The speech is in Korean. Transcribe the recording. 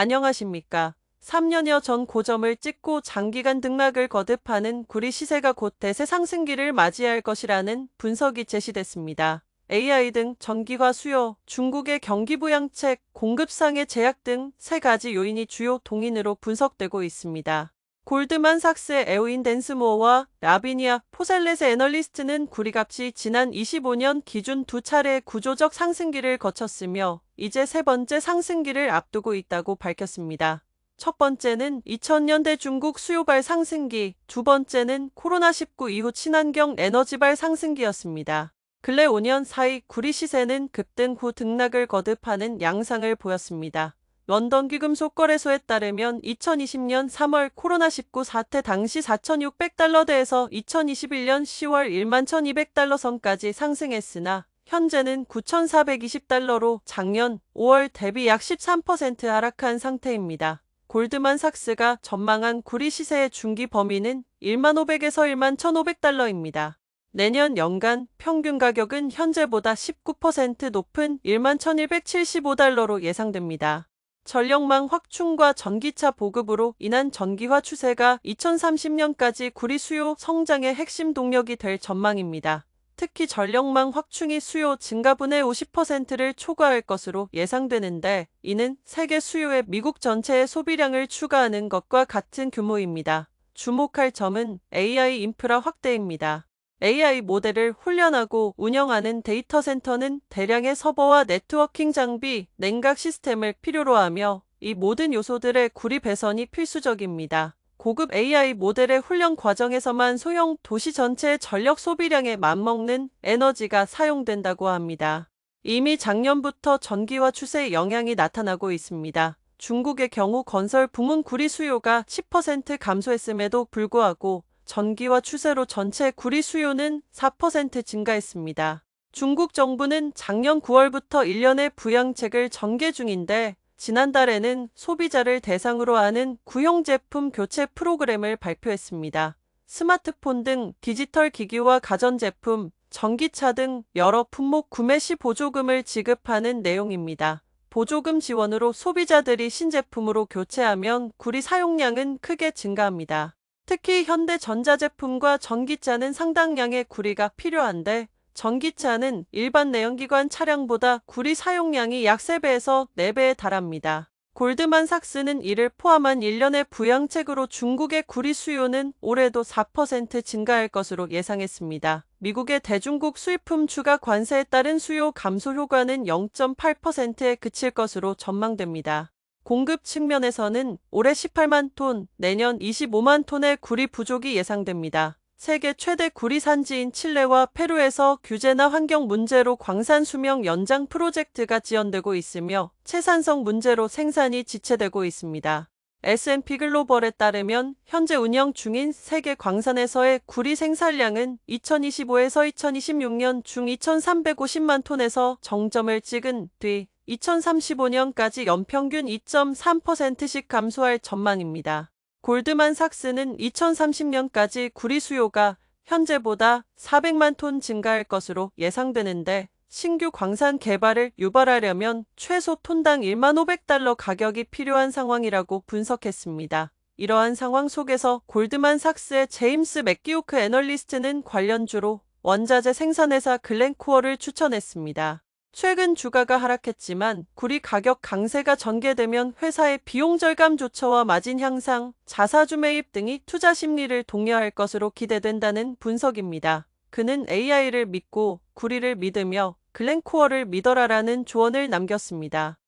안녕하십니까. 3년여 전 고점을 찍고 장기간 등락을 거듭하는 구리 시세가 곧 대세 상승기를 맞이할 것이라는 분석이 제시됐습니다. AI 등 전기화 수요, 중국의 경기 부양책, 공급상의 제약 등 세 가지 요인이 주요 동인으로 분석되고 있습니다. 골드만삭스의 에오인 댄스모어와 라비니아 포셀렛의 애널리스트는 구리값이 지난 25년 기준 두 차례의 구조적 상승기를 거쳤으며 이제 세 번째 상승기를 앞두고 있다고 밝혔습니다. 첫 번째는 2000년대 중국 수요발 상승기, 두 번째는 코로나19 이후 친환경 에너지발 상승기였습니다. 근래 5년 사이 구리 시세는 급등 후 등락을 거듭하는 양상을 보였습니다. 런던 귀금속 거래소에 따르면 2020년 3월 코로나19 사태 당시 4,600달러대에서 2021년 10월 1만 1,200달러 선까지 상승했으나 현재는 9,420달러로 작년 5월 대비 약 13% 하락한 상태입니다. 골드만삭스가 전망한 구리 시세의 중기 범위는 1만 500에서 1만 1,500달러입니다. 내년 연간 평균 가격은 현재보다 19% 높은 1만 1,175달러로 예상됩니다. 전력망 확충과 전기차 보급으로 인한 전기화 추세가 2030년까지 구리 수요 성장의 핵심 동력이 될 전망입니다. 특히 전력망 확충이 수요 증가분의 50%를 초과할 것으로 예상되는데 이는 세계 수요의 미국 전체의 소비량을 추가하는 것과 같은 규모입니다. 주목할 점은 AI 인프라 확대입니다. AI 모델을 훈련하고 운영하는 데이터 센터는 대량의 서버와 네트워킹 장비, 냉각 시스템을 필요로 하며 이 모든 요소들의 구리 배선이 필수적입니다. 고급 AI 모델의 훈련 과정에서만 소형 도시 전체의 전력 소비량에 맞먹는 에너지가 사용된다고 합니다. 이미 작년부터 전기화 추세의 영향이 나타나고 있습니다. 중국의 경우 건설 부문 구리 수요가 10% 감소했음에도 불구하고 전기화 추세로 전체 구리 수요는 4% 증가했습니다. 중국 정부는 작년 9월부터 1년의 부양책을 전개 중인데 지난달에는 소비자를 대상으로 하는 구형 제품 교체 프로그램을 발표했습니다. 스마트폰 등 디지털 기기와 가전제품, 전기차 등 여러 품목 구매 시 보조금을 지급하는 내용입니다. 보조금 지원으로 소비자들이 신제품으로 교체하면 구리 사용량은 크게 증가합니다. 특히 현대 전자 제품과 전기차는 상당량의 구리가 필요한데 전기차는 일반 내연기관 차량보다 구리 사용량이 약 3배에서 4배에 달합니다. 골드만삭스는 이를 포함한 1년의 부양책으로 중국의 구리 수요는 올해도 4% 증가할 것으로 예상했습니다. 미국의 대중국 수입품 추가 관세에 따른 수요 감소 효과는 0.8%에 그칠 것으로 전망됩니다. 공급 측면에서는 올해 18만 톤, 내년 25만 톤의 구리 부족이 예상됩니다. 세계 최대 구리 산지인 칠레와 페루에서 규제나 환경 문제로 광산 수명 연장 프로젝트가 지연되고 있으며 채산성 문제로 생산이 지체되고 있습니다. S&P 글로벌에 따르면 현재 운영 중인 세계 광산에서의 구리 생산량은 2025에서 2026년 중 2,350만 톤에서 정점을 찍은 뒤 2035년까지 연평균 2.3%씩 감소할 전망입니다. 골드만삭스는 2030년까지 구리 수요가 현재보다 400만 톤 증가할 것으로 예상되는데 신규 광산 개발을 유발하려면 최소 톤당 1만 500달러 가격이 필요한 상황이라고 분석했습니다. 이러한 상황 속에서 골드만삭스의 제임스 맥기오크 애널리스트는 관련주로 원자재 생산회사 글렌코어를 추천했습니다. 최근 주가가 하락했지만 구리 가격 강세가 전개되면 회사의 비용 절감 조처와 마진 향상, 자사주 매입 등이 투자 심리를 독려할 것으로 기대된다는 분석입니다. 그는 AI를 믿고 구리를 믿으며 글렌코어를 믿어라라는 조언을 남겼습니다.